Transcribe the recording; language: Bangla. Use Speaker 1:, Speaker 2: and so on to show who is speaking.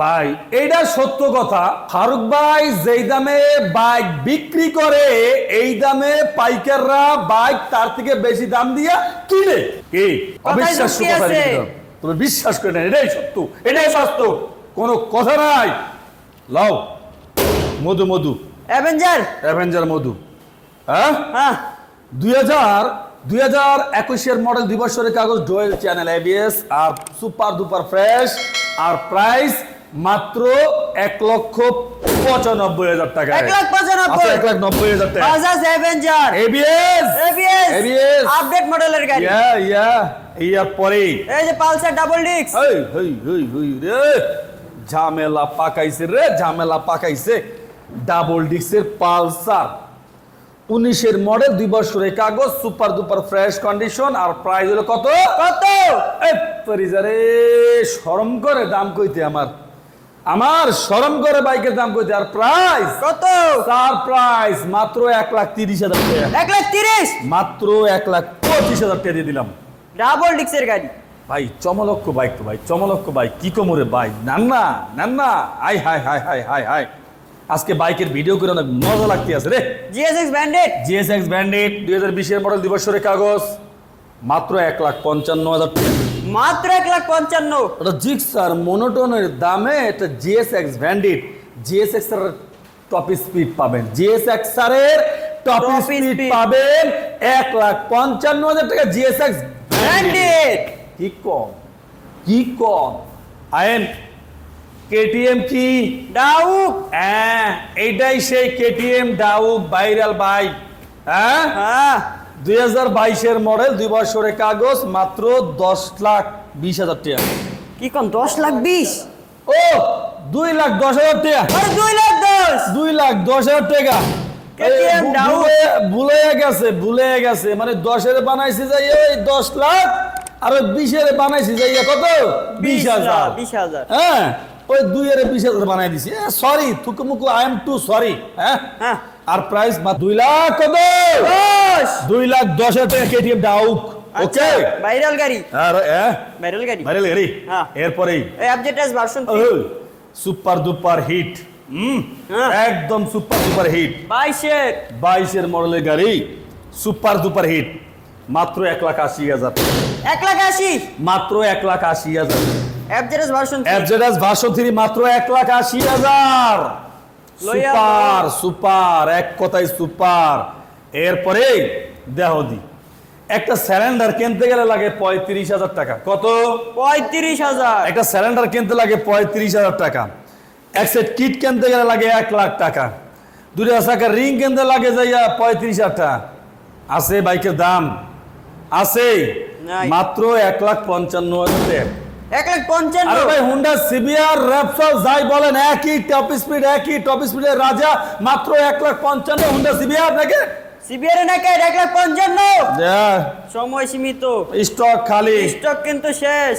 Speaker 1: ভাই এটা সত্য কথা। ফারুক ভাই যেই দামে বাইক বিক্রি করে এই দামে পাইকাররা বাইক তার থেকে বেশি দাম দিয়া কিনে। কি? অবিশ্বাস্য কথা তুমি বিশ্বাস করে না এটাই সত্য এটাই বাস্তব। কোনো কথা নাই। লাও। মধু মধু।
Speaker 2: অ্যাভেঞ্জার
Speaker 1: অ্যাভেঞ্জার মধু। হ্যাঁ?
Speaker 2: হ্যাঁ।
Speaker 1: দুই হাজার দুই হাজার একুশের মডেল দুই বছরের কাগজ ডোয়েল চ্যানেল এবিএস আর সুপার দুপার ফ্রেশ আর প্রাইস মাত্র এক লক্ষ পঁচানব্বই হাজার টাকা
Speaker 2: এক লাখ পঁচানব্বই।
Speaker 1: এক লাখ নব্বই হাজার টাকা
Speaker 2: Bajaj Avenger
Speaker 1: ABS
Speaker 2: ABS
Speaker 1: ABS
Speaker 2: update মডেলের গাড়ি।
Speaker 1: ইয়া ইয়া ইয়ার পরেই।
Speaker 2: এই যে পালসার ডাবল ডিস্ক
Speaker 1: এই হই হই হই রে। ঝামেলা পাকাইছে রে ঝামেলা পাকাইছে। ডাবল ডিস্কের পালসার। উনিশের মডেল দুই বছরের কাগজ সুপার দুপার ফ্রেশ কন্ডিশন আর প্রাইস হলো কত?
Speaker 2: কত?
Speaker 1: এই পরিজারে শরম করে দাম কইতে আমার। আমার শরম করে বাইকের দাম কইতে আর প্রাইস
Speaker 2: কত?
Speaker 1: তার প্রাইস মাত্র এক লাখ তিরিশ হাজার টাকা।
Speaker 2: এক লাখ তিরিশ?
Speaker 1: মাত্র এক লাখ পঁচিশ হাজার টাকা দিয়ে দিলাম।
Speaker 2: ডাবল ডিস্কের গাড়ি।
Speaker 1: ভাই চমলক্ষ বাইক তো ভাই চমলক্ষ বাইক কি কোমরে বাইক নান না নান না I hi hi hi hi hi আজকে বাইকের ভিডিও করে অনেক মজা লাগতে আছে রে।
Speaker 2: জিএসএক্স ব্যান্ডেড
Speaker 1: জিএসএক্স ব্যান্ডেড দুই হাজার বিশের মডেল দিবসের কাগজ। মাত্র এক লাখ পঞ্চান্ন হাজার টাকা।
Speaker 2: মাত্র এক লাখ পঞ্চান্ন।
Speaker 1: এটা জিক্সার মনোটনের দামে এটা জিএসএক্স ব্যান্ডেড জিএসএক্স এর টপ স্পিড পাবেন। জিএসএক্স এর টপ স্পিড পাবেন এক লাখ পঞ্চান্ন হাজার টাকা জিএসএক্স
Speaker 2: ব্র্যান্ডেড।
Speaker 1: কি কম? কি কম? আয়েন কেটিএম কি?
Speaker 2: ডাউক
Speaker 1: হ্যাঁ এইটাই সেই কেটিএম ডাউক ভাইরাল বাইক হ্যাঁ?
Speaker 2: হ্যাঁ।
Speaker 1: দুই হাজার বাইশের মডেল দুই বছরের কাগজ মাত্র দশ লাখ বিশ হাজার টাকা।
Speaker 2: কি কম দশ লাখ বিশ?
Speaker 1: ও দুই লাখ দশ হাজার টাকা।
Speaker 2: দুই লাখ দশ?
Speaker 1: দুই লাখ দশ হাজার টাকা। ভুলে- গেছে ভুলে গেছে। মানে দশের বানাইছে যাই ওই দশ লাখ আর বিশের বানাইছে যাই কত? বিশ হাজার।
Speaker 2: বিশ হাজার
Speaker 1: হ্যাঁ ওই দুই এর বিশ হাজার বানাই দিছি সরি থুকুমুকু আই এম টু সরি হ্যাঁ?
Speaker 2: হ্যাঁ।
Speaker 1: আর প্রাইস দুই লাখ কত দুই লাখ দশ হাজার টাকা কেটিএম ডাউক ওকে
Speaker 2: ভাইরাল গাড়ি।
Speaker 1: আর
Speaker 2: ভাইরাল গাড়ি।
Speaker 1: ভাইরাল গাড়ি?
Speaker 2: হ্যাঁ।
Speaker 1: এরপরেই?
Speaker 2: এই আপডেট ভার্সন
Speaker 1: সুপার দুপার হিট। একদম সুপার দুপার হিট
Speaker 2: বাইশের।
Speaker 1: বাইশের মডেলের গাড়ি সুপার দুপার হিট মাত্র এক লাখ আশি হাজার।
Speaker 2: এক লাখ আশি।
Speaker 1: মাত্র এক লাখ আশি হাজার।
Speaker 2: FZS version
Speaker 1: FZS version three মাত্র এক লাখ আশি হাজার। সুপার সুপার এক কথাই সুপার। এরপরে দেহদি একটা স্যালেন্ডার কিনতে গেলে লাগে পঁয়ত্রিশ হাজার টাকা। কত?
Speaker 2: পঁয়ত্রিশ হাজার।
Speaker 1: একটা স্যালেন্ডার কিনতে লাগে পঁয়ত্রিশ হাজার টাকা। এক সেট কিট কিনতে গেলে লাগে এক লাখ টাকা। দুটা টাকা রিং কিনতে লাগে যাইয়া পঁয়ত্রিশ হাজার টাকা। আছে বাইকের দাম? আছে। মাত্র এক লাখ পঞ্চান্ন হাজার
Speaker 2: এক লাখ পঞ্চান্ন।
Speaker 1: ভাই হুন্ডা সিবিআর র্যাপসল যাই বলেন একই টপ স্পিড একই টপ স্পিডের রাজা মাত্র এক লাখ পঞ্চান্ন। হুন্ডা সিবিআর নাকি?
Speaker 2: সিবিআর নাকি এক লাখ পঞ্চান্ন? সময় সীমিত।
Speaker 1: স্টক খালি।
Speaker 2: স্টক কিন্তু শেষ।